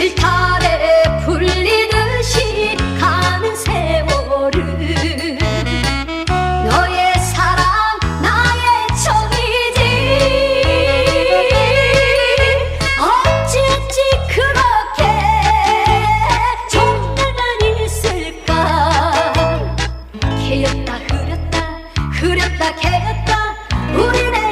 실타래 풀리듯이 가는 세월은 너의 사랑 나의 정이지. 어찌어찌 그렇게 종날만 있을까? 개였다 흐렸다 흐렸다 개였다. 우리네